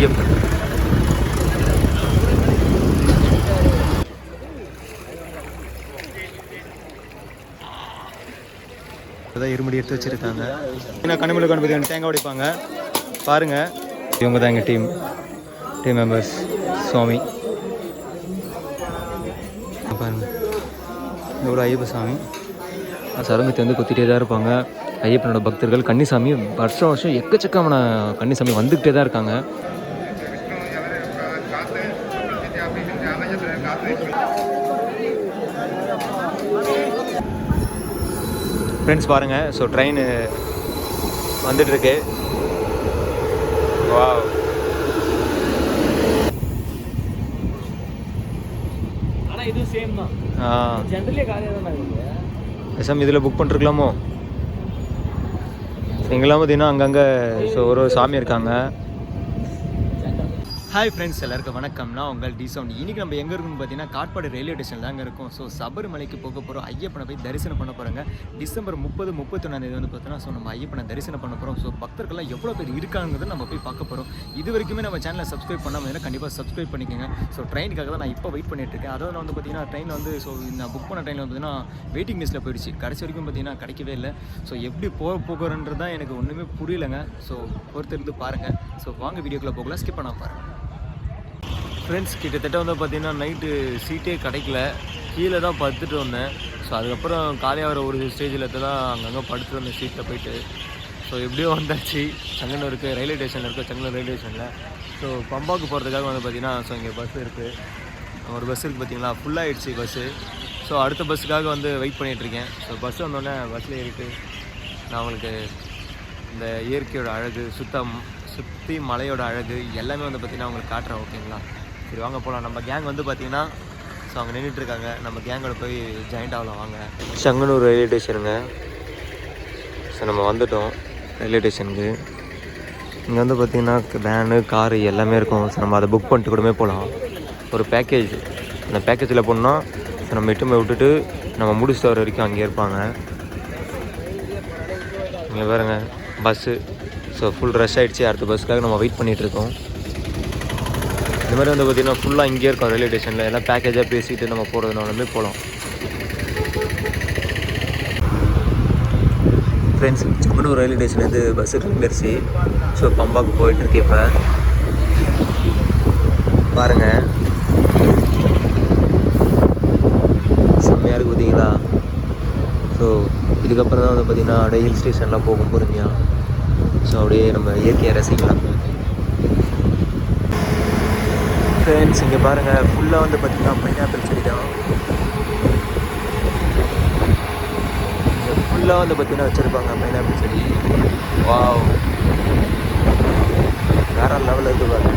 ஐயப்பன் அதான் இருமுடி எடுத்து வச்சிருக்காங்க. ஏன்னா கண்ணுமலை கணபதி தேங்காய் உடைப்பாங்க. பாருங்க. இவங்க தான் எங்கள் டீம். டீம் மெம்பர்ஸ் சுவாமி. பாருங்க. இந்த ஒரு ஐயப்ப சாமி. சரங்கத்தை வந்து கொத்திட்டே தான் இருப்பாங்க. ஐயப்பனோட பக்தர்கள் கன்னிசாமி வருஷம் வருஷம் எக்கச்சக்கமான கன்னிசாமி வந்துக்கிட்டே தான் இருக்காங்க. ஃப்ரெண்ட்ஸ் பாருங்கள் ஸோ ட்ரெயின் வந்துட்டுருக்கு. இருக்குது பேசாமல் இதில் புக் பண்ணிருக்கலாமோ? இங்கெல்லாம் பார்த்தீங்கன்னா அங்கங்கே ஸோ ஒரு சாமி இருக்காங்க. ஹாய் ஃப்ரெண்ட்ஸ் எல்லாருக்கும் வணக்கம்னா உங்கள் டி சவுண்ட் இன்றைக்கி நம்ம எங்கே இருக்குன்னு பார்த்தீங்கன்னா காட்பாடு ரயில்வே ஸ்டேஷன் தாங்க இருக்கும். ஸோ சபரிமலைக்கு போக போகிறோம் ஐயப்பனை போய் தரிசனம் பண்ண போகிறாங்க டிசம்பர் முப்பது முப்பத்தொன்னாந்தேதி வந்து பார்த்தீங்கன்னா ஸோ நம்ம ஐயப்பனை தரிசனம் பண்ண போகிறோம் ஸோ பக்தர்கள்லாம் எவ்வளோ பேர் இருக்காங்கிறத நம்ம போய் பார்க்க போகிறோம் இது வரைக்குமே நம்ம சேனலை சப்ஸ்கிரைப் பண்ணாமல் கண்டிப்பாக சப்ஸ்கிரைப் பண்ணிக்கோங்க. ஸோ ட்ரெயினுக்காக தான் நான் இப்போ வெயிட் பண்ணிட்டு இருக்கேன். அதாவது வந்து பார்த்தீங்கன்னா ட்ரெயினில் வந்து ஸோ நான் புக் பண்ண ட்ரெயினில் வந்து பார்த்தீங்கன்னா வெயிட்டிங் லிஸ்ட்டில் போயிடுச்சு. கடைசி வரைக்கும் பார்த்தீங்கன்னா கிடைக்கவே இல்லை. ஸோ எப்படி போக போகிறன்றது தான் எனக்கு ஒன்றுமே புரியலைங்க. ஸோ பொறுத்திருந்து பாருங்கள் ஸோ வாங்க வீடியோக்குள்ளே போகலாம். ஸ்கிப் பண்ண பாருங்கள் ஃப்ரெண்ட்ஸ் கிட்டத்தட்ட வந்து பார்த்தீங்கன்னா நைட்டு சீட்டே கிடைக்கல. கீழே தான் படுத்துட்டு வந்தேன். ஸோ அதுக்கப்புறம் காலையாகிற ஒரு ஸ்டேஜில் தான் அங்கங்கே படுத்துட்டு வந்தேன் சீட்டில் போயிட்டு. ஸோ எப்படியோ வந்தாச்சு. சங்கனூருக்கு ரயில்வே ஸ்டேஷனில் இருக்க. சங்கனூர் ரயில்வே ஸ்டேஷனில் ஸோ பம்பாவுக்கு போகிறதுக்காக வந்து பார்த்தீங்கன்னா ஸோ இங்கே பஸ் இருக்குது ஒரு பஸ் இருக்குது பார்த்தீங்களா? ஃபுல்லாகிடுச்சு பஸ்ஸு ஸோ அடுத்த பஸ்ஸுக்காக வந்து வெயிட் பண்ணிகிட்ருக்கேன் ஸோ பஸ் வந்தோடனே பஸ்ஸில் ஏறிட்டு நான் உங்களுக்கு இந்த இயற்கையோட அழகு சுத்தம் சுற்றி மலையோட அழகு எல்லாமே வந்து பார்த்திங்கன்னா உங்களுக்கு காட்டுறேன். ஓகேங்களா சரி வாங்க போகலாம் நம்ம கேங் வந்து பார்த்தீங்கன்னா ஸோ அங்கே நின்றுட்டு இருக்காங்க நம்ம கேங்கோட போய் ஜாயிண்ட் ஆகலாம் வாங்க. சங்கனூர் ரயில்வே ஸ்டேஷனுங்க ஸோ நம்ம வந்துட்டோம். ரயில்வே ஸ்டேஷனுக்கு இங்கே வந்து பார்த்திங்கன்னா வேனு காரு எல்லாமே இருக்கும். ஸோ நம்ம அதை புக் பண்ணிட்டு கூடமே போகலாம் ஒரு பேக்கேஜ் அந்த பேக்கேஜில் போனோம்னா ஸோ நம்ம இட்டுமே விட்டுட்டு நம்ம முடிச்சுட்டு வர வரைக்கும் அங்கே இருப்பாங்க. இங்கே பாருங்க பஸ்ஸு ஸோ ஃபுல் ரஷ் ஆகிடுச்சு அடுத்த பஸ்ஸுக்காக நம்ம வெயிட் பண்ணிகிட்டு இருக்கோம். இந்த மாதிரி வந்து பார்த்திங்கன்னா ஃபுல்லாக இங்கே இருக்கும் ரயில்வே ஸ்டேஷனில் எல்லாம் பேக்கேஜாக பேசிக்கிட்டு நம்ம போகிறதுனாலுமே போகலாம் ஃப்ரெண்ட்ஸ் சிக்கனூர் ரயில்வே ஸ்டேஷன்லேருந்து பஸ்ஸு கிளம்பிடுச்சு ஸோ பம்பாக்கு போயிட்டுருக்கு இப்போ. பாருங்கள் செம்மையாக இருக்குது பார்த்தீங்களா ஸோ இதுக்கப்புறம் தான் வந்து பார்த்திங்கன்னா அப்படியே ஹில் ஸ்டேஷன்லாம் போகும் பொறுமையாக ஸோ அப்படியே நம்ம இயற்கையை ரசிக்கலாம். ஃப்ரெண்ட்ஸ் இங்கே பாருங்கள் ஃபுல்லாக வந்து பார்த்திங்கன்னா பைனாப்பிள் செடி தான். ஃபுல்லாக வந்து பார்த்திங்கன்னா வச்சுருப்பாங்க பைனாப்பிள் செடி. வாவ் வேற லெவலில் இருக்கு பாருங்க.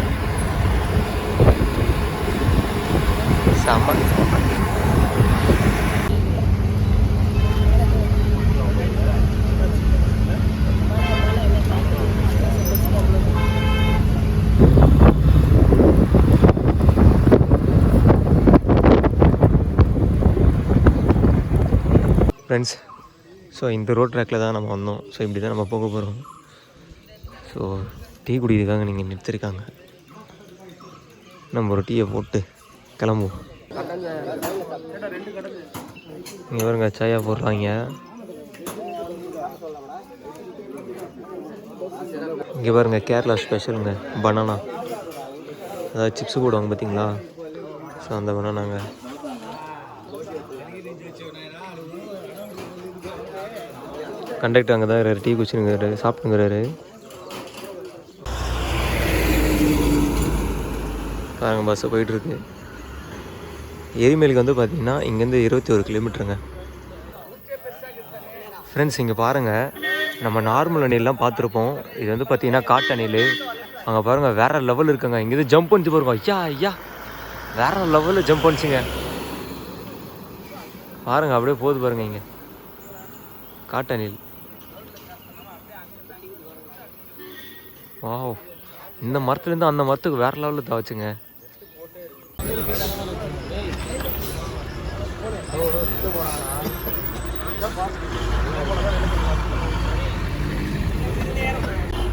செம்ம செம்ம. ஃப்ரெண்ட்ஸ் ஸோ இந்த ரோட் ட்ராக்கில் தான் நம்ம வந்தோம். ஸோ இப்படி தான் நம்ம போக போகிறோம் ஸோ டீ குடிக்கிறதுக்காக நீங்கள் நிறுத்திருக்காங்க. நம்ம ஒரு டீயை போட்டு கிளம்புவோம். இங்கே பாருங்க சாயா போடுறாங்க. இங்கே பாருங்க கேரளா ஸ்பெஷலுங்க பனானா அதாவது சிப்ஸு போடுவாங்க பார்த்தீங்களா ஸோ அந்த பனானாங்க கண்டக்டர் அங்கே தான் இருக்காரு டீ குடிச்சுருங்கிறாரு சாப்பிட்டுங்கிறாரு பாருங்க பஸ்ஸு போயிட்டுருக்கு. எரிமேலுக்கு வந்து பார்த்திங்கன்னா இங்கேருந்து இருபத்தி ஒரு கிலோமீட்டருங்க. ஃப்ரெண்ட்ஸ் இங்கே பாருங்கள் நம்ம நார்மல் அணிலெலாம் பார்த்துருப்போம். இது வந்து பார்த்தீங்கன்னா காட்டு அணில் அங்கே பாருங்கள் வேறு லெவல் இருக்குங்க. இங்கேருந்து ஜம்ப் பண்ணிச்சு பாருங்க. ஐயா ஐயா. வேற லெவலில் ஜம்ப் பண்ணிச்சுங்க பாருங்கள் அப்படியே போகுது பாருங்கள் இங்கே. காட்டு அணில் வாவ். இந்த மரத்துலேருந்து அந்த மரத்துக்கு வேற லெவலில் தவச்சுங்க.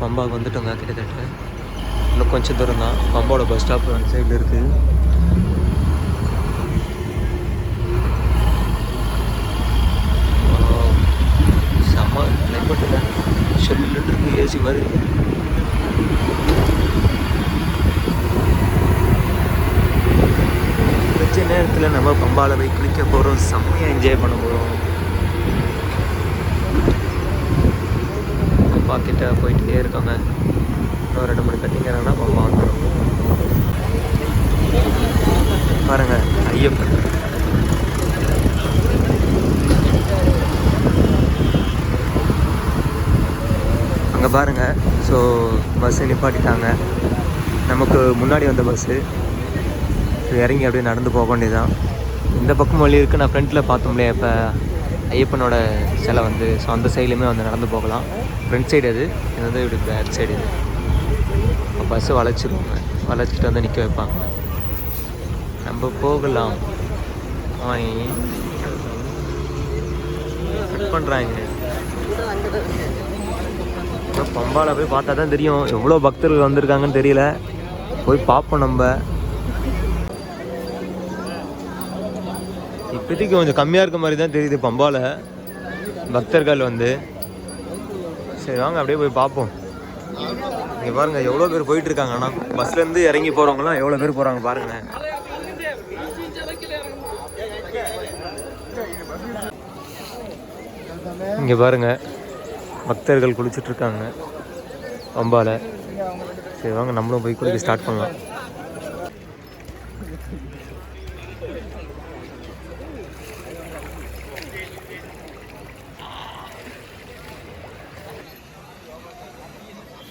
பம்பாவுக்கு வந்துட்டோங்க கிட்டத்தட்ட. இன்னும் கொஞ்சம் தூரம் தான். பம்பாவோட பஸ் ஸ்டாப் அந்த சைடில் இருக்குது செம்ம கிளைமேட்டில் ஷெல்லுன்னு இருக்கு ஏசி மாதிரி. கொஞ்ச நேரத்தில் நம்ம பம்பால போய் குளிக்க போகிறோம் செம்மையாக என்ஜாய் பண்ண போகிறோம் அப்பா கிட்ட போயிட்டே இருக்காங்க. இன்னும் ரெண்டு மணி கட்டிங்கிறாங்கன்னா பம்பா வந்துடும் பாருங்க ஐயப்பன். அங்கே பாருங்க ஸோ பஸ்ஸை நிப்பாட்டிட்டாங்க. நமக்கு முன்னாடி வந்த பஸ்ஸு இறங்கி அப்படியே நடந்து போக வேண்டியதுதான். இந்த பக்கம் வழி இருக்குது நான் ஃப்ரண்ட்டில் பார்த்தோம்லே இப்போ ஐயப்பனோட சிலை வந்து ஸோ அந்த சைட்லேயுமே வந்து நடந்து போகலாம். ஃப்ரண்ட் சைடு அது இது வந்து இப்படி பேக் சைடு இது. பஸ்ஸை வளைச்சிருவாங்க வளைச்சிட்டு வந்து நிற்க வைப்பாங்க. நம்ம போகலாம். கட் பண்ணுறாங்க பம்பால போய் பார்த்தா தான் தெரியும். எவ்வளோ பக்தர்கள் வந்திருக்காங்கன்னு தெரியல. போய் பார்ப்போம் நம்ம. இப்போதைக்கு கொஞ்சம் கம்மியாக இருக்க மாதிரி தான் தெரியுது பம்பால. பக்தர்கள் வந்து. சரி வாங்க அப்படியே போய் பார்ப்போம். இங்கே பாருங்கள் எவ்வளோ பேர் போயிட்டு இருக்காங்க ஆனால் பஸ்லேருந்து இறங்கி போகிறவங்களாம் எவ்வளோ பேர் போகிறாங்க பாருங்க. இங்கே பாருங்க பக்தர்கள் குளிச்சுட்டு இருக்காங்க பம்பால. சரி வாங்க நம்மளும் போய் குளிக்க ஸ்டார்ட் பண்ணலாம்.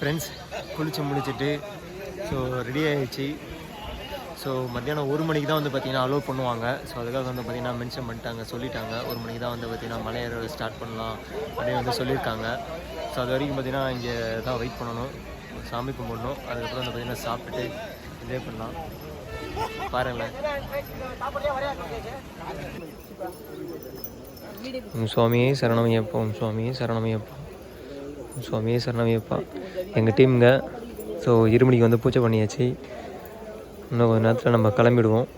ஃப்ரெண்ட்ஸ் குளிச்சு முடிச்சுட்டு ஸோ ரெடி ஆகிடுச்சு ஸோ மத்தியானம் ஒரு மணிக்கு தான் வந்து பார்த்தீங்கன்னா அலோவ் பண்ணுவாங்க. ஸோ அதுக்காக வந்து பார்த்தீங்கன்னா மென்ஷன் பண்ணிட்டாங்க சொல்லிட்டாங்க. ஒரு மணிக்கு தான் வந்து பார்த்தீங்கன்னா மலையேற ஸ்டார்ட் பண்ணலாம் அப்படின்னு வந்து சொல்லியிருக்காங்க. ஸோ அது வரைக்கும் பார்த்திங்கன்னா இங்கே தான் வெயிட் பண்ணணும். சாமி கும்பிடணும். அதுக்கப்புறம் வந்து பார்த்திங்கன்னா சாப்பிட்டுட்டு என்ஜாய் பண்ணலாம். பாருங்களேன். ஓம் சுவாமியே சரணமையப்பா ஓம் சுவாமியே சுவாமியே சரணமையப்பா. எங்கள் டீமுங்க. ஸோ இரு மணிக்கு வந்து பூஜை பண்ணியாச்சு. இன்னும் கொஞ்சம் நேரத்தில் நம்ம கிளம்பிடுவோம்.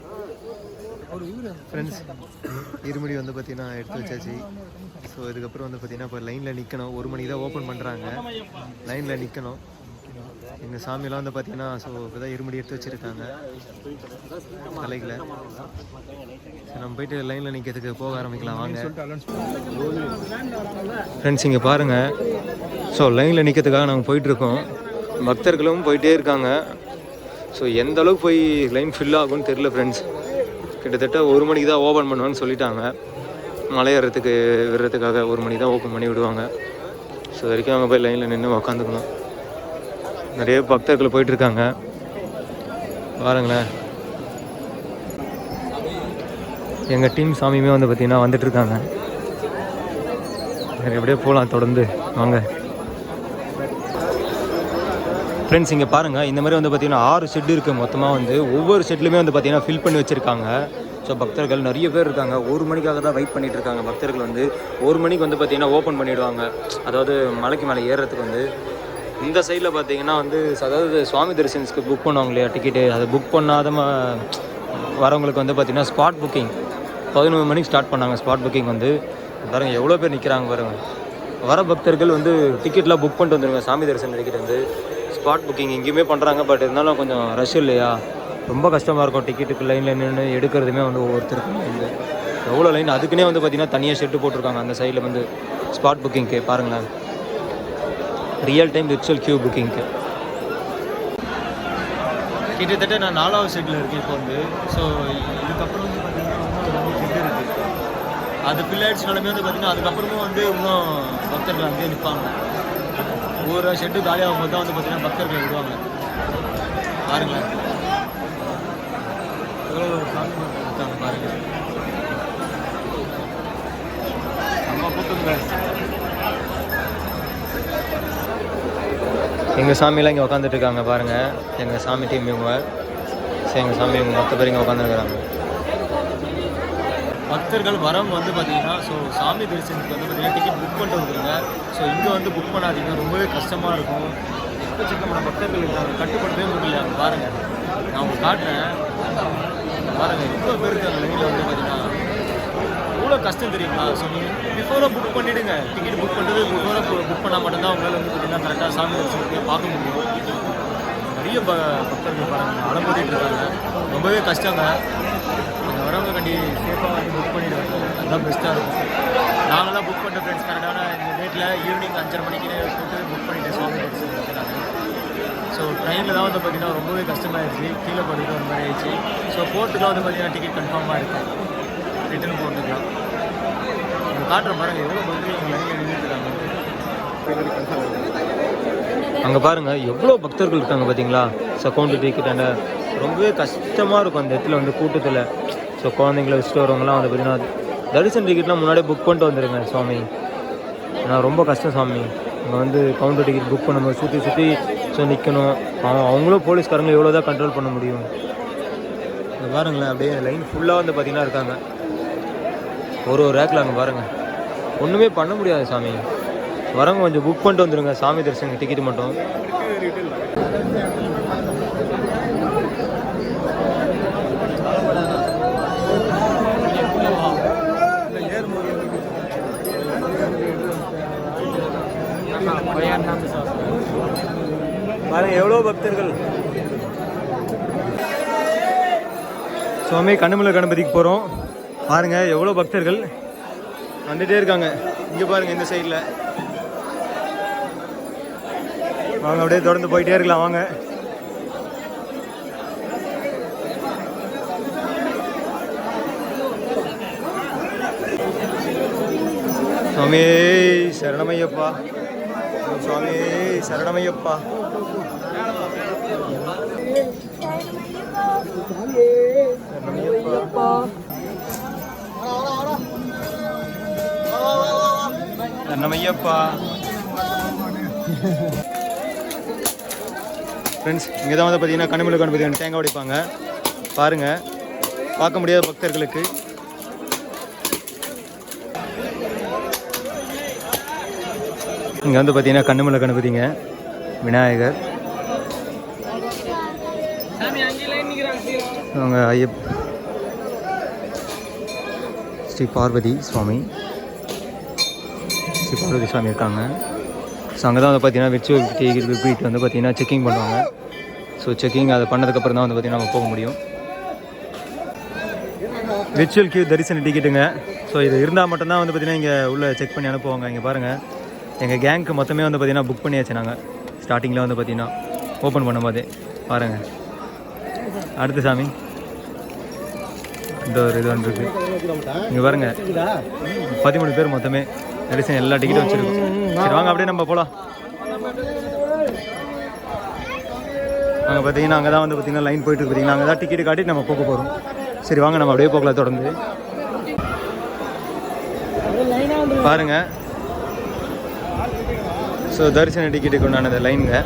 ஃப்ரெண்ட்ஸ் இருமணி வந்து பார்த்திங்கன்னா எடுத்து வச்சாச்சு. ஸோ இதுக்கப்புறம் வந்து பார்த்திங்கன்னா இப்போ லைனில் நிற்கணும் ஒரு மணிக்கு தான் ஓப்பன் பண்ணுறாங்க லைனில் நிற்கணும் எங்கள் சாமியெல்லாம் வந்து பார்த்தீங்கன்னா ஸோ இப்போ தான் இருமுடி எடுத்து வச்சுருக்காங்க. தலைகளை ஸோ நம்ம போயிட்டு லைனில் நிற்கிறதுக்கு போக ஆரம்பிக்கலாம் வாங்க. ஃப்ரெண்ட்ஸ் இங்கே பாருங்கள் ஸோ லைனில் நிற்கிறதுக்காக நாங்கள் போயிட்டுருக்கோம். பக்தர்களும் போயிட்டே இருக்காங்க. ஸோ எந்த அளவுக்கு போய் லைன் ஃபில் ஆகும்னு தெரில ஃப்ரெண்ட்ஸ் கிட்டத்தட்ட ஒரு மணிக்கு தான் ஓப்பன் பண்ணுவேன்னு சொல்லிட்டாங்க. மலையேறதுக்கு விடுறதுக்காக ஒரு மணிக்கு தான் ஓப்பன் பண்ணி விடுவாங்க. ஸோ வரைக்கும் அங்கே போய் லைனில் நின்று உக்காந்துக்கணும். நிறைய பக்தர்கள் போயிட்டு இருக்காங்க பாருங்களேன் எங்கள் டீம் சாமியுமே வந்து பார்த்திங்கன்னா வந்துட்டு இருக்காங்க சரி போகலாம் தொடர்ந்து. வாங்க. ஃப்ரெண்ட்ஸ் இங்கே பாருங்கள் இந்த மாதிரி வந்து பார்த்திங்கன்னா ஆறு ஷெட் இருக்குது மொத்தமாக வந்து ஒவ்வொரு ஷெட்லையுமே வந்து பார்த்திங்கன்னா ஃபில் பண்ணி வச்சுருக்காங்க. ஸோ பக்தர்கள் நிறைய பேர் இருக்காங்க. ஒரு மணிக்காக தான் வெயிட் பண்ணிகிட்டு இருக்காங்க. பக்தர்கள் வந்து ஒரு மணிக்கு வந்து பார்த்தீங்கன்னா ஓப்பன் பண்ணிவிடுவாங்க அதாவது மலைக்கு மேலே ஏறுறதுக்கு வந்து இந்த சைடில் பார்த்தீங்கன்னா வந்து அதாவது சுவாமி தரிசனத்துக்கு புக் பண்ணுவாங்க இல்லையா டிக்கெட்டு அதை புக் பண்ணாத வரவங்களுக்கு வந்து பார்த்திங்கன்னா ஸ்பாட் புக்கிங் பதினொரு மணிக்கு ஸ்டார்ட் பண்ணாங்க ஸ்பாட் புக்கிங் வந்து. பாருங்கள் எவ்வளோ பேர் நிற்கிறாங்க பாருங்கள் வர பக்தர்கள் வந்து டிக்கெட்லாம் புக் பண்ணிட்டு வந்துருங்க சாமி தரிசனம் டிக்கெட் வந்து. ஸ்பாட் புக்கிங் எங்கேயுமே பண்ணுறாங்க பட் இருந்தாலும் கொஞ்சம் ரஷ் இல்லையா? ரொம்ப கஷ்டமாக இருக்கும் டிக்கெட்டுக்கு லைனில் நின்று எடுக்கிறதுமே வந்து ஒவ்வொருத்தருக்கும் வந்து. எவ்வளோ லைன் அதுக்குன்னே வந்து பார்த்தீங்கன்னா தனியாக ஷெட்டு போட்டிருக்காங்க அந்த சைடில் வந்து ஸ்பாட் புக்கிங்க்கு பாருங்களேன். ரியல் டைம் விர்ச்சுவல் கியூ புக்கிங்க்கு கிட்டத்தட்ட நான் நாலாவது செட்டில் இருக்கேன் இப்போ வந்து. ஸோ இதுக்கப்புறம் வந்து பார்த்தீங்கன்னா ரொம்ப இருக்குது அது ஃபில் ஆயிடுச்சுனாலுமே வந்து பார்த்தீங்கன்னா அதுக்கப்புறமும் வந்து இன்னும் பக்தர்கள் அங்கேயே நிற்பாங்க ஒவ்வொரு ஷெட்டு காலியாகும் போது தான் வந்து பார்த்தீங்கன்னா பக்தர்கள் விடுவாங்க பாருங்களேன். எவ்வளோ இருக்காங்க பாருங்க. நம்ம கூட்டுங்க எங்கள் சாமியெல்லாம் இங்கே உட்காந்துட்டு இருக்காங்க பாருங்கள் எங்கள் சாமி டீம் இவங்க. சரி எங்கள் சாமி இவங்க மொத்த பேர் இங்கே உட்காந்துருக்குறாங்க பக்தர்கள் வரவங்க வந்து பார்த்தீங்கன்னா ஸோ சாமி தரிசனத்துக்கு வந்து பார்த்தீங்கன்னா டிக்கெட் புக் பண்ணிட்டு வந்துருங்க. ஸோ இங்கே வந்து புக் பண்ணாதீங்க. ரொம்பவே கஷ்டமாக இருக்கும். எக்கச்சக்கமான பக்தர்கள் இருக்காங்க. கட்டுப்படுத்தவே முடியல. பாருங்கள் நான் உங்களுக்கு காட்டுறேன். பாருங்கள் இவ்வளோ பேர் இருக்காங்க. லைனில் வந்து பார்த்தீங்கன்னா எவ்வளோ கஷ்டம் தெரியுமா? ஸோ நீங்கள் பிஃபோராக புக் பண்ணிவிடுங்க டிக்கெட் புக் பண்ணுறது பிஃபோராக புக் பண்ணால் மட்டும்தான் உங்களால் வந்து பார்த்தீங்கன்னா கரெக்டாக சாமி தரிசனத்தை பார்க்க முடியும். நிறைய ப பக்தர்கள் பாருங்க அலம்பூட்டிட்டு இருக்காங்க. ரொம்பவே கஷ்டங்க. அங்கே வரவங்க கண்டி சேஃபாக வந்து புக் பண்ணிவிடுவாங்க அதுதான் பெஸ்ட்டாக இருக்கும். நாங்களாம் புக் பண்ண ஃப்ரெண்ட்ஸ் கரெக்டான இந்த டேட்டில் ஈவினிங் அஞ்சரை மணிக்கு போட்டு புக் பண்ணிவிட்டு சாமி தரிசனத்துக்கு ஸோ ட்ரெயினில் தான் வந்து பார்த்தீங்கன்னா ரொம்பவே கஷ்டமாயிருச்சு. கீழே போட்டுட்டு ஒரு மாதிரி ஆயிடுச்சு. ஸோ போர்ட்டுக்கு வந்து பார்த்தீங்கன்னா டிக்கெட் கன்ஃபார்மாக இருக்கும் ரிட்டர்ன் போட்டுக்கலாம். காட்டுற பாருங்க எவ்வளோ பக்தர்கள் லைனில் நின்றுட்டுருக்காங்க அங்கே பாருங்க எவ்வளோ பக்தர்கள் இருக்காங்க பார்த்தீங்களா ஸோ கவுண்டர் டிக்கெட் அந்த ரொம்பவே கஷ்டமாக இருக்கும் அந்த இடத்துல வந்து கூட்டத்தில். ஸோ குழந்தைங்கள வச்சுட்டு வரவங்கலாம் வந்து பார்த்தீங்கன்னா தரிசன டிக்கெட்லாம் முன்னாடியே புக் பண்ணிட்டு வந்துடுங்க சுவாமி. நான் ரொம்ப கஷ்டம் சாமி இங்கே வந்து கவுண்டர் டிக்கெட் புக் பண்ணும்போது சுற்றி சுற்றி ஸோ நிற்கணும் அவன் அவங்களும் போலீஸ்காரங்க எவ்வளோ தான் கண்ட்ரோல் பண்ண முடியும். இங்க பாருங்களேன் அப்படியே லைன் ஃபுல்லாக வந்து பார்த்திங்கன்னா இருக்காங்க. ஒரு ஒரு ரேக்கில் அங்கே பாருங்கள் ஒன்றுமே பண்ண முடியாது சாமி. வரவங்க கொஞ்சம் புக் பண்ணிட்டு வந்துடுங்க சாமி தரிசனம் டிக்கெட் மட்டும். பாருங்க எவ்வளோ பக்தர்கள்? சுவாமி கண்ணுமலை கணபதிக்கு போகிறோம் பாருங்க எவ்வளோ பக்தர்கள் வந்துட்டே இருக்காங்க. இங்கே பாருங்க இந்த சைடில் வாங்க அப்படியே தொடர்ந்து போயிட்டே இருக்கலாம் வாங்க. சுவாமி சரணமையப்பா. சுவாமி சரணமையப்பா. சரணமையப்பா. சரணமையப்பா ஃப்ரெண்ட்ஸ் இங்கே தான் வந்து பார்த்தீங்கன்னா கனிமலை கணபதி வந்து தேங்காய் உடைப்பாங்க. பாருங்கள் பார்க்க முடியாத பக்தர்களுக்கு. இங்கே வந்து பார்த்தீங்கன்னா கண்ணுமலை கணபதிங்க விநாயகர். அவங்க ஐயப் ஸ்ரீ பார்வதி சுவாமி. ஸ்ரீ பார்வதி சுவாமி இருக்காங்க. ஸோ அங்கே தான் வந்து பார்த்தீங்கன்னா விர்ச்சுவல் டிக்கெட் போயிட்டு வந்து பார்த்தீங்கன்னா செக்கிங் பண்ணுவாங்க. ஸோ செக்கிங் அதை பண்ணதுக்கப்புறம் தான் வந்து பார்த்தீங்கன்னா நம்ம போக முடியும். விர்ச்சுவல் கியூ தரிசன டிக்கெட்டுங்க ஸோ இது இருந்தால் மட்டும்தான் வந்து பார்த்தீங்கன்னா இங்கே உள்ளே செக் பண்ணி அனுப்புவாங்க. இங்கே பாருங்கள் எங்கள் கேங்க்கு மொத்தமே வந்து பார்த்தீங்கன்னா புக் பண்ணியாச்சு நாங்கள் ஸ்டார்டிங்கில் வந்து பார்த்தீங்கன்னா ஓப்பன் பண்ணும்போது பாருங்கள் அடுத்து சாமி. இந்த ஒரு இது வந்துருக்கு. இங்கே பாருங்கள் பதிமூணு பேர் மொத்தமே. தரிசனம் எல்லா டிக்கெட்டும் வச்சிருக்கோம். சரி வாங்க அப்படியே நம்ம போகலாம் அங்கே பார்த்தீங்கன்னா அங்கே தான் வந்து பார்த்தீங்கன்னா லைன் போயிட்டு இருக்கு. பார்த்தீங்கன்னா அங்கே தான் டிக்கெட் காட்டி நம்ம போக போகிறோம் சரி வாங்க நம்ம அப்படியே போகலாம் தொடர்ந்து. பாருங்க. ஸோ தரிசன டிக்கெட்டுக்கு உண்டானது லைனுங்க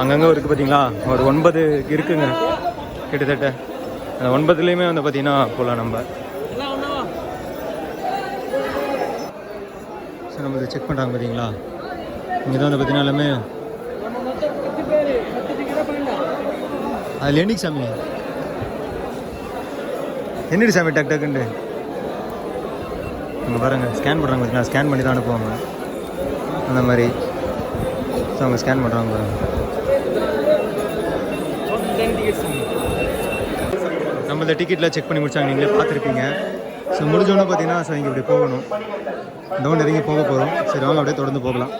அங்கங்கே இருக்குது பார்த்தீங்களா ஒரு ஒன்பது இருக்குங்க. கிட்டத்தட்ட. அந்த ஒன்பதுலேயுமே வந்து பார்த்தீங்கன்னா போகலாம் நம்ம எல்லாம் ஒன்றாவா இப்போ நம்ம இதை செக் பண்ணுறாங்க பார்த்தீங்களா இங்கே தான் வந்து பார்த்தீங்கன்னா எல்லாமே நம்ம அதில் என்னைக்கு சாமி. என்னடி சாமி டக் டக்குன்ட்டு அங்கே பாருங்கள் ஸ்கேன் பண்ணுறாங்க பார்த்தீங்களா ஸ்கேன் பண்ணி தான் அனுப்புவாங்க. அந்த மாதிரி. ஸோ அவங்க ஸ்கேன் பண்ணுறாங்க பாருங்க. நம்ம இந்த டிக்கெட்லாம் செக் பண்ணி முடிச்சாங்க. நீங்களே பார்த்துருப்பீங்க. ஸோ முடிஞ்சோன்னே பார்த்தீங்கன்னா ஸோ இங்கே இப்படி போகணும். டவுன் இறங்கி போக போகிறோம். சரி வாங்க அப்படியே தொடர்ந்து போகலாம்.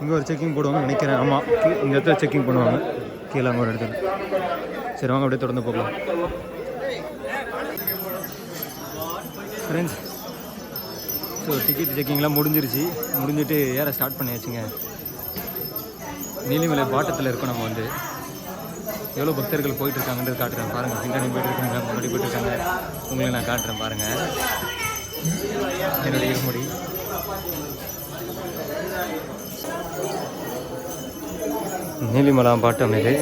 இங்கே ஒரு செக்கிங் போடுவாங்க நினைக்கிறேன். ஆமாம் இந்த இடத்துல செக்கிங் பண்ணுவாங்க. கீழே அங்கே ஒரு இடத்துல. சரி வாங்க அப்படியே தொடர்ந்து போகலாம். ஃப்ரெண்ட்ஸ் ஸோ டிக்கெட் செக்கிங்லாம் முடிஞ்சிருச்சு. முடிஞ்சிட்டு ஏற ஸ்டார்ட் பண்ணியாச்சுங்க. நீலிமலை பாட்டத்தில் இருக்கோம் நம்ம வந்து. எவ்வளோ பக்தர்கள் போயிட்டுருக்காங்கன்றது காட்டுறேன். பாருங்கள் பின்னாடி போயிட்டுருக்காங்க முன்னாடி போயிட்டுருக்காங்க உங்களை நான் காட்டுறேன் பாருங்கள் என்னுடைய முடி நீலிமலாம் பாட்டம் இது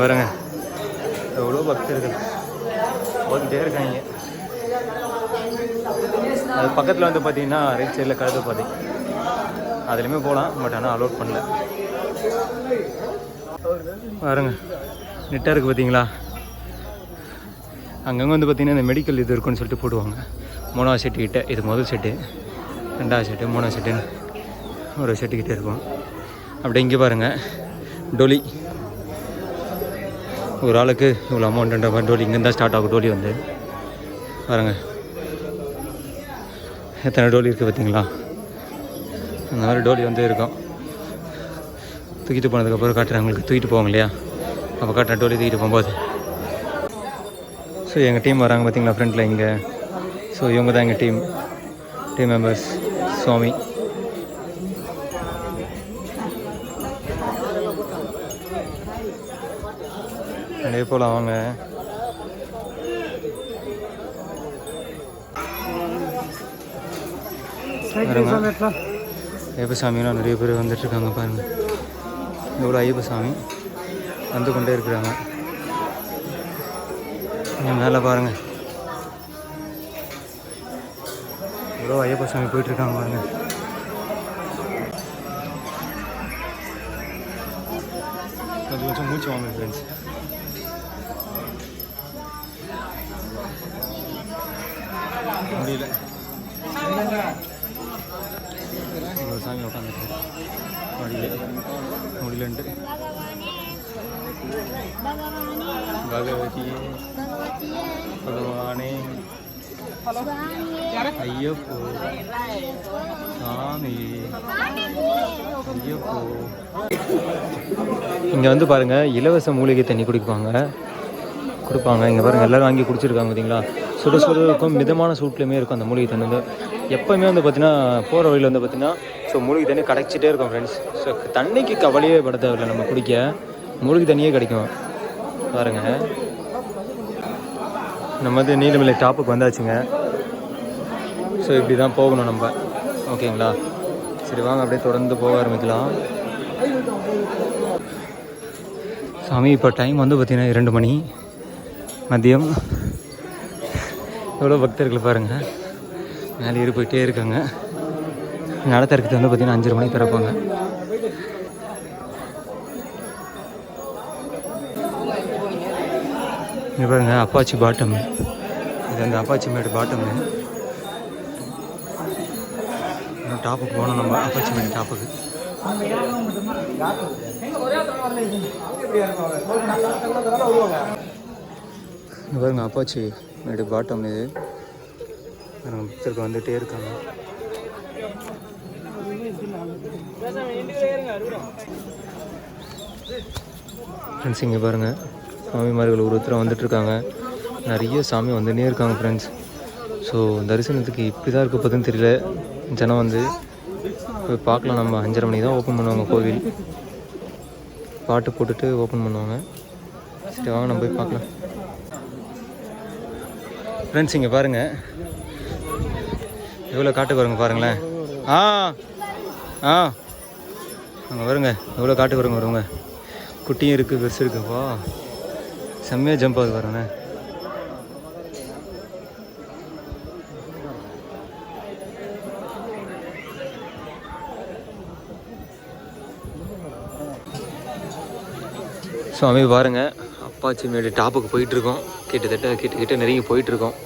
பாருங்க. எவ்வளோ பக்தர்கள் போய்கிட்டே இருக்காங்க. அது பக்கத்தில் வந்து பார்த்தீங்கன்னா ரைட் சைடில் கழுத பாதி. அதுலேயுமே போகலாம் பட் ஆனால் அலோட் பண்ணல. பாருங்க. நெட்டாக இருக்குது பார்த்தீங்களா அங்கங்கே வந்து பார்த்தீங்கன்னா இந்த மெடிக்கல் இது இருக்குன்னு சொல்லிட்டு போடுவாங்க. மூணாவது செட்டு கிட்ட இது முதல் செட்டு ரெண்டாவது செட்டு மூணாவது செட்டுன்னு ஒரு செட்டு இருக்கும். அப்படியே இங்கே பாருங்கள் டோலி. ஒரு ஆளுக்கு இவ்வளோ அமௌண்ட்டுன்ற மாதிரி டோலி இங்கேருந்து ஸ்டார்ட் ஆகும் டோலி வந்து. பாருங்கள் எத்தனை டோலி இருக்குது பார்த்தீங்களா? அந்த மாதிரி டோலி வந்து இருக்கும். தூக்கிட்டு போனதுக்கப்புறம் காட்டுறேன் உங்களுக்கு தூக்கிட்டு போவாங்க இல்லையா? அப்போ காட்டுறேன் டோலி தூக்கிட்டு போகும்போது. ஸோ எங்கள் டீம் வராங்க பார்த்தீங்களா ஃப்ரெண்டில் இங்கே? ஸோ இவங்க தான் எங்கள் டீம் டீம் மெம்பர்ஸ் சுவாமி அப்படியே போகலாம் வாங்க ஐயப்ப சாமியெல்லாம் நிறைய பேர் வந்துட்டுருக்காங்க பாருங்கள் இவ்வளோ ஐயப்ப சாமி வந்து கொண்டே இருக்கிறாங்க. மேலே பாருங்கள் இவ்வளோ ஐயப்ப சாமி போயிட்டுருக்காங்க பாருங்க கொஞ்சம் கொஞ்சம் மூச்சு வாங்க ஃப்ரெண்ட்ஸ் சாமி. இங்கே வந்து பாருங்கள் இலவச மூலிகை தண்ணி குடிப்பாங்க. கொடுப்பாங்க. இங்கே பாருங்கள் எல்லோரும் வாங்கி குடிச்சிருக்காங்க பார்த்தீங்களா சுட சுட இருக்கும் மிதமான சூட்லேயுமே இருக்கும் அந்த மூலிகை தண்ணி வந்து. எப்போவுமே வந்து பார்த்தீங்கன்னா போகிற வழியில் வந்து பார்த்திங்கன்னா ஸோ மூலிகை தண்ணி கிடைச்சிட்டே இருக்கும் ஃப்ரெண்ட்ஸ் ஸோ தண்ணிக்கு கவலையே பட தேவையில்லை நம்ம குடிக்க. மூலிகை தண்ணியே கிடைக்கும். பாருங்கள் நம்ம வந்து நீலமலை டாப்புக்கு வந்தாச்சுங்க. ஸோ இப்படி தான் போகணும் நம்ம. ஓகேங்களா? சரி வாங்க அப்படியே தொடர்ந்து போக ஆரம்பிக்கலாம். சாமி இப்போ டைம் வந்து பார்த்திங்கன்னா இரண்டு மணி. மதியம். எவ்வளோ பக்தர்கள் பாருங்கள் மேலே ஏறி போயிட்டே இருக்காங்க. நட திறக்கிறது வந்து பார்த்தீங்கன்னா அஞ்சரை மணிக்கு திறப்பாங்க. இங்கே பாருங்கள் அப்பாச்சி பாட்டம் இது அந்த அப்பாச்சி மேடு பாட்டம் இன்னும் டாப்புக்கு போகணும். நம்ம அப்பாச்சி டாப்புக்கு இங்க பாருங்க அப்பாச்சி மேடு பாட்டம் இது. பாருங்க வந்துகிட்டே இருக்காங்க. ஃப்ரெண்ட்ஸ் இங்கே பாருங்கள் சாமிமார்கள் ஒருத்தராக வந்துட்டுருக்காங்க நிறைய சாமி வந்துட்டே இருக்காங்க ஃப்ரெண்ட்ஸ் ஸோ தரிசனத்துக்கு இப்படி தான் இருக்க போதுன்னு தெரியல. ஜனம் வந்து போய் பார்க்கலாம். நம்ம அஞ்சரை மணிக்கு தான் ஓப்பன் பண்ணுவாங்க கோவில். பாட்டு போட்டுட்டு ஓப்பன் பண்ணுவாங்க. சரி வாங்க நம்ம போய் பார்க்கலாம். ஃப்ரெண்ட்ஸ் இங்கே பாருங்கள் எவ்வளோ காட்டுக்கு வருங்க பாருங்களேன். ஆ ஆ. அங்கே வருங்க எவ்வளோ காட்டுக்கு வருங்க வருங்க. குட்டியும் இருக்குது பெருசு இருக்குப்பா. செம்மையாக ஜம்ப் ஆகுது பாருங்கண்ணே ஸோ அமைப்பு பாருங்கள் அப்பாச்சி மேடு டாப்புக்கு போயிட்டுருக்கோம். கிட்டத்தட்ட கிட்ட கிட்ட நெருங்கி போயிட்டுருக்கோம்.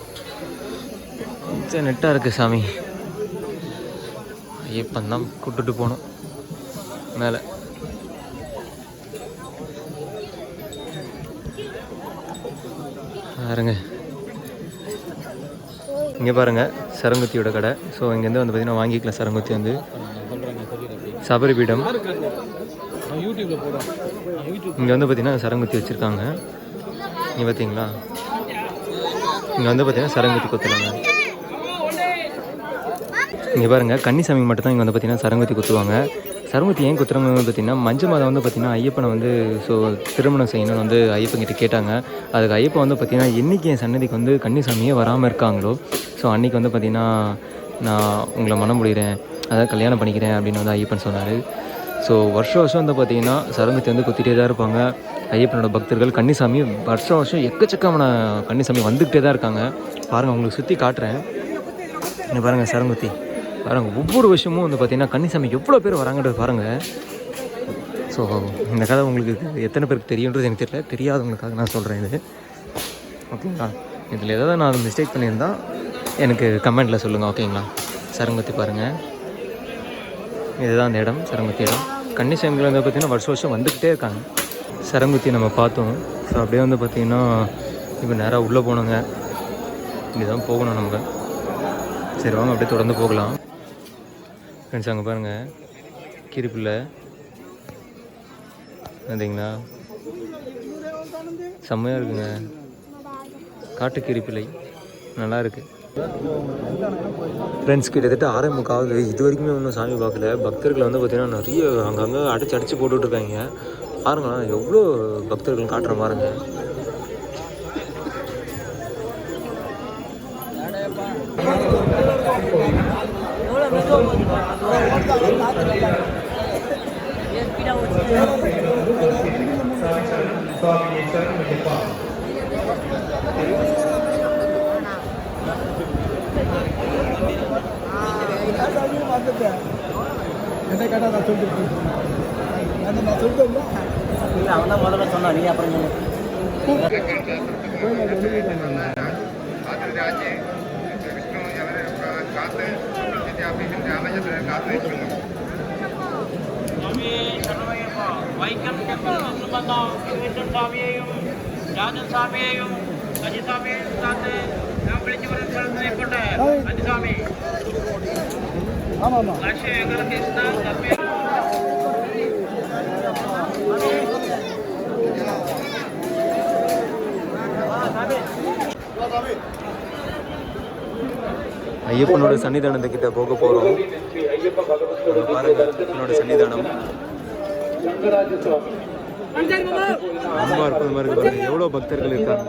நெட்டாக இருக்குது சாமி. ஐயப்பன் தான் கூப்பிட்டுட்டு போகணும். மேலே. பாருங்க. இங்கே பாருங்கள் சரங்குத்தியோட கடை. ஸோ இங்கேருந்து வந்து பார்த்தீங்கன்னா வாங்கிக்கலாம் சரங்குத்தி வந்து. சபரிபீடம். யூடியூப்பில் போகிறோம் இங்கே வந்து பார்த்தீங்கன்னா சரங்குத்தி வச்சுருக்காங்க. இங்கே பார்த்தீங்களா இங்கே வந்து பார்த்தீங்கன்னா சரங்குத்தி குத்துறாங்க. இங்கே பாருங்கள் கன்னிசாமி மட்டும் தான் இங்கே வந்து பார்த்தீங்கன்னா சரங்குத்தி குத்துவாங்க. சரங்குத்தி ஏன் குத்துறாங்கன்னு பார்த்திங்கன்னா பார்த்தீங்கன்னா மஞ்சள் மாதம் வந்து பார்த்தீங்கன்னா ஐயப்பனை வந்து ஸோ திருமணம் செய்யணும்னு வந்து ஐயப்பன் கிட்ட கேட்டாங்க. அதுக்கு ஐயப்பன் வந்து பார்த்தீங்கன்னா என்றைக்கு என் சன்னதிக்கு வந்து கன்னிசாமியே வராமல் இருக்காங்களோ? ஸோ அன்றைக்கி வந்து பார்த்திங்கன்னா நான் உங்களை மனம் முடிகிறேன் அதாவது கல்யாணம் பண்ணிக்கிறேன் அப்படின்னு வந்து ஐயப்பன் சொன்னார். ஸோ வருஷம் வருஷம் வந்து பார்த்தீங்கன்னா சரங்கத்தை வந்து குத்திட்டே தான் இருப்பாங்க. ஐயப்பனோட பக்தர்கள் கன்னிசாமி வருஷம் வருஷம் எக்கச்சக்கமான கன்னிசாமி வந்துக்கிட்டே தான் இருக்காங்க. பாருங்கள் உங்களுக்கு சுற்றி காட்டுறேன். இங்கே பாருங்கள் சரங்குத்தி பாருங்கள் ஒவ்வொரு வருஷமும் வந்து பார்த்தீங்கன்னா கன்னிசாமி எவ்வளோ பேர் வராங்கன்றது பாருங்கள் ஸோ இந்த கதை உங்களுக்கு எத்தனை பேருக்கு தெரியுன்றது எனக்கு தெரியல. தெரியாதவங்களுக்காக நான் சொல்கிறேன் இது. ஓகேங்களா இதில் ஏதாவது நான் மிஸ்டேக் பண்ணியிருந்தா எனக்கு கமெண்ட்டில் சொல்லுங்கள் ஓகேங்களா சரங்குத்தி பாருங்கள் இதுதான் அந்த இடம் சரங்குத்தி இடம். கன்னிசாமிகள் வந்து பார்த்திங்கன்னா வருஷம் வருஷம் வந்துக்கிட்டே இருக்காங்க. சரங்குத்தி நம்ம பார்த்தோம். ஸோ அப்படியே வந்து பார்த்திங்கன்னா இப்போ நேராக உள்ளே போனோங்க. இங்கே தான் போகணும் நமக்கு சரி வாங்க அப்படியே தொடர்ந்து போகலாம். ஃப்ரெண்ட்ஸ் அங்கே பாருங்கள் கிரிப்பில் பார்த்தீங்களா செம்மையாக இருக்குங்க. காட்டுக்கீரி பிள்ளை நல்லா இருக்குது ஃப்ரெண்ட்ஸ் கிட்டத்தட்ட ஆறே முக்காவது இது வரைக்குமே ஒன்றும் சாமி பார்க்கல. பக்தர்கள் வந்து பார்த்தீங்கன்னா நிறைய அங்கங்கே அடைச்சி அடைச்சி போட்டுட்ருக்காங்க. இருக்காங்க எவ்வளோ பக்தர்கள் காட்டுற பாருங்க. வந்தது என்ன கேட்டால் நான் சொல்லிட்டு அந்த நான் சொல்லிட்டோம்ல இல்லை அவன் தான் முதல்ல சொன்னான் நீ அப்புறம் சொல்லு. வைக்கம் டெம்பிள் சுமந்தம் அஜிசாமி ஐயப்பனோட சன்னிதானத்துக்கிட்ட போக போகிறோம் பாருங்க ஐயப்பனோட சன்னிதானம். ரொம்ப அற்புதமாக இருக்கு பாருங்க எவ்வளோ பக்தர்கள் இருக்காங்க.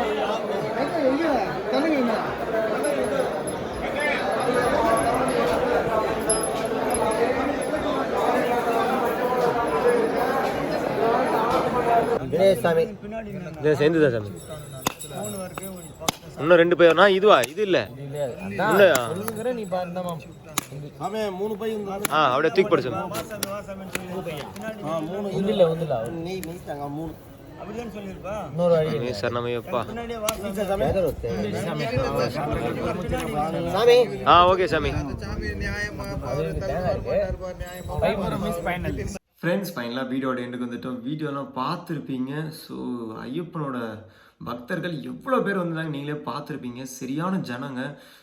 இதை சேர்ந்துதா சாமி இன்னும் ரெண்டு பேர் நான் இதுவா? இது இல்லை. இல்லையா ஆ அப்படியே தூக்கி போடு சாமி? ஆ ஓகே சாமி. ஃப்ரெண்ட்ஸ் ஃபைனலாக வீடியோட எண்டுக்கு வந்துட்டோம். வீடியோலாம் பார்த்துருப்பீங்க. ஸோ ஐயப்பனோட பக்தர்கள் எவ்வளோ பேர் வந்தாங்க நீங்களே பார்த்துருப்பீங்க. சரியான ஜனங்க.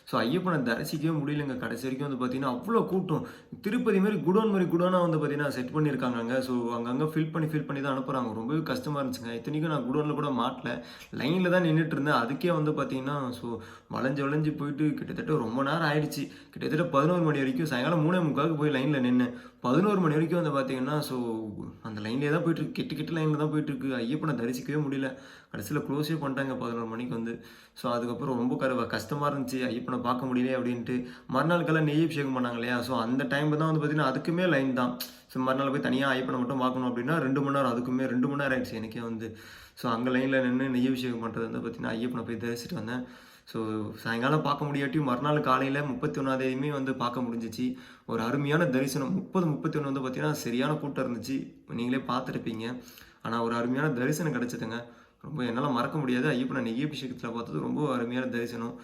ஸோ ஐயப்பனை தரிசிக்கவே முடியலங்க. கடைசி வரைக்கும் வந்து பார்த்தீங்கன்னா அவ்வளோ கூட்டம். திருப்பதி மாதிரி குடோன் மாதிரி குடோனாக வந்து பார்த்தீங்கன்னா செட் பண்ணியிருக்காங்க ஸோ அங்கங்கே ஃபில் பண்ணி ஃபில் பண்ணி தான் அனுப்புகிறாங்க ரொம்பவே கஷ்டமாக இருந்துச்சுங்க. இத்தனைக்கும் நான் குடோனில் கூட மாட்டல. லைனில் தான் நின்றுட்டு இருந்தேன். அதுக்கே வந்து பார்த்தீங்கன்னா ஸோ வளைஞ்சு வளைஞ்சு போயிட்டு கிட்டத்தட்ட ரொம்ப நேரம் ஆயிடுச்சு. கிட்டத்தட்ட பதினோரு மணி வரைக்கும் சாயங்காலம் மூணே முக்காவுக்கு போய் லைனில் நின்று பதினோரு மணி வரைக்கும் வந்து பார்த்தீங்கன்னா ஸோ அந்த லைன்லேயே தான் போயிட்டு கெட்டு கெட்டு லைனில் தான் போயிட்டு இருக்கு. ஐயப்பனை தரிசிக்கவே முடியல. கடைசியில் க்ளோஸே பண்ணிட்டாங்க பதினோரு மணிக்கு வந்து. ஸோ அதுக்கப்புறம் ரொம்ப கரு கஷ்டமாக இருந்துச்சு. ஐயப்பனை பார்க்க முடியல அப்படின்ட்டு மறுநாளுக்கெல்லாம் நெய் அபிஷேகம் பண்ணாங்க இல்லையா? ஸோ அந்த டைம் தான் வந்து பார்த்தீங்கன்னா அதுக்குமே லைன் தான். ஸோ மறுநாள் போய் தனியாக ஐயப்பனை மட்டும் பார்க்கணும் அப்படின்னா ரெண்டு மணி நேரம் அதுக்குமே ரெண்டு மணி நேரம் ஆயிடுச்சு எனக்கே வந்து. ஸோ அங்கே லைனில் நின்று நெய் அபிஷேகம் பண்ணுறது வந்து பார்த்தீங்கன்னா ஐயப்பனை போய் தரிசிட்டு வந்தேன். ஸோ சாயங்காலம் பார்க்க முடியாட்டியும் மறுநாள் காலையில் முப்பத்தி ஒன்றாந்தேதியுமே வந்து பார்க்க முடிஞ்சிச்சு. ஒரு அருமையான தரிசனம். முப்பது முப்பத்தி ஒன்று வந்து பார்த்தீங்கன்னா சரியான கூட்டம் இருந்துச்சு. நீங்களே பார்த்துருப்பீங்க. ஆனால் ஒரு அருமையான தரிசனம் கிடச்சிதுங்க. ரொம்ப என்னால் மறக்க முடியாது. ஐயப்பனை நெய் அபிஷேகத்தில் பார்த்தது ரொம்ப அருமையான தரிசனம்.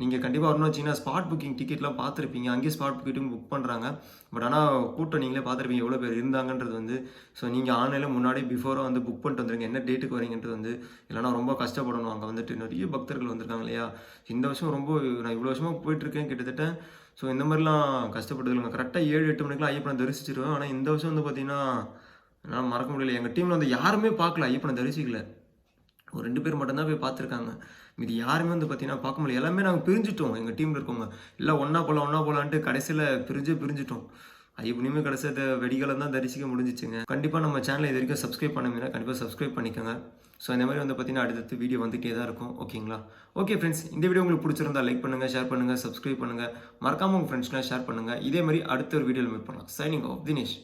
நீங்கள் கண்டிப்பாக வரணும். வச்சிங்கன்னா ஸ்பாட் புக்கிங் டிக்கெட்லாம் பார்த்துருப்பீங்க. அங்கேயே ஸ்பாட் புக்கிட்டும் புக் பண்ணுறாங்க பட் ஆனால் கூட்டம் நீங்களே பார்த்துருப்பீங்க. எவ்வளோ பேர் இருந்தாங்கன்றது வந்து ஸோ நீங்கள் ஆன்லைனில் முன்னாடி பிஃபோராக வந்து புக் பண்ணிட்டு வந்துருங்க. என்ன டேட்டுக்கு வரீங்கன்றது வந்து இல்லைனா ரொம்ப கஷ்டப்படணும். அங்கே வந்துட்டு நிறைய பக்தர்கள் வந்திருக்காங்க இல்லையா? இந்த வருஷம் ரொம்ப நான் இவ்வளோ வருஷமாக போயிட்டுருக்கேன் கிட்டத்தட்ட. ஸோ இந்த மாதிரிலாம் கஷ்டப்பட்டது இல்லைங்க. கரெக்டாக ஏழு எட்டு மணிக்கெலாம் ஐயப்பனை தரிசிச்சிருவேன். ஆனால் இந்த வருஷம் வந்து பார்த்தீங்கன்னா என்னால் மறக்க முடியல. எங்கள் டீமில் வந்து யாருமே பார்க்கல ஐயப்பனை தரிசிக்கல. ஒரு ரெண்டு பேர் மட்டும்தான் போய் பார்த்துருக்காங்க. இது யாருமே வந்து பார்த்தீங்கன்னா பார்க்க முடியல. எல்லாமே நாங்கள் பிரிஞ்சிட்டோம். எங்கள் டீமில் இருக்கவங்க. இல்லை ஒன்றா போகலாம் ஒன்றா போகலான்ட்டு கடைசியில் பிரிஞ்சே பிரிஞ்சிட்டோம். ஐயப்பனையுமே கடைசியாக வெடிகாலம் தான் தரிசிக்க முடிஞ்சிச்சுங்க. கண்டிப்பாக நம்ம சேனலை இது வரைக்கும் சப்ஸ்கிரைப் பண்ணுங்கன்னா கண்டிப்பாக சப்ஸ்கிரைப் பண்ணிக்கோங்க. ஸோ இந்த மாதிரி வந்து பார்த்தீங்கன்னா அடுத்தடுத்து வீடியோ வந்துகிட்டே தான் இருக்கும். ஓகேங்களா ஓகே ஃப்ரெண்ட்ஸ் இந்த வீடியோ உங்களுக்கு பிடிச்சிருந்தா லைக் பண்ணுங்கள் ஷேர் பண்ணுங்கள் சப்ஸ்கிரைப் பண்ணுங்கள் மறக்காமல் உங்கள் ஃப்ரெண்ட்ஸ்லாம் ஷேர் பண்ணுங்கள் இதே மாதிரி அடுத்த ஒரு வீடியோவில் மீட் பண்ணலாம். Signing off Dinesh